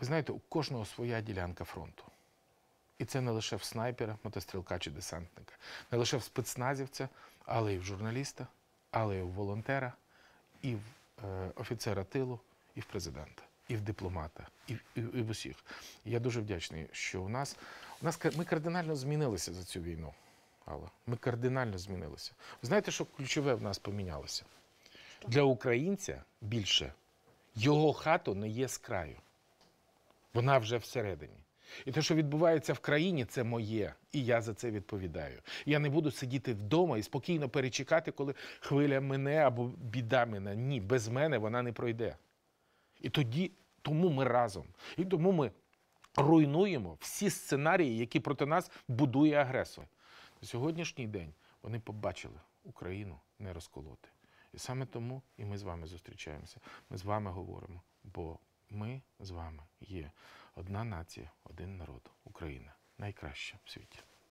Ви знаєте, у кожного своя ділянка фронту. І це не лише в снайпера, мотострілка чи десантника, не лише в спецназівця, але й в журналіста, але й в волонтера, і в е, офіцера тилу, і в президента, і в дипломата, і, в- і, і в усіх. Я дуже вдячний, що у нас, у нас ми кардинально змінилися за цю війну. Алла. Ми кардинально змінилися. Ви знаєте, що ключове в нас помінялося? Для українця більше його хату не є з краю. Вона вже всередині. І те, що відбувається в країні, це моє, і я за це відповідаю. Я не буду сидіти вдома і спокійно перечекати, коли хвиля мене або біда мене. Ні, без мене вона не пройде. І тоді, тому ми разом. І тому ми руйнуємо всі сценарії, які проти нас будує агресор. На сьогоднішній день вони побачили Україну не розколоти. І саме тому і ми з вами зустрічаємося. Ми з вами говоримо, бо ми з вами є одна нація, один народ, Україна найкраща в світі.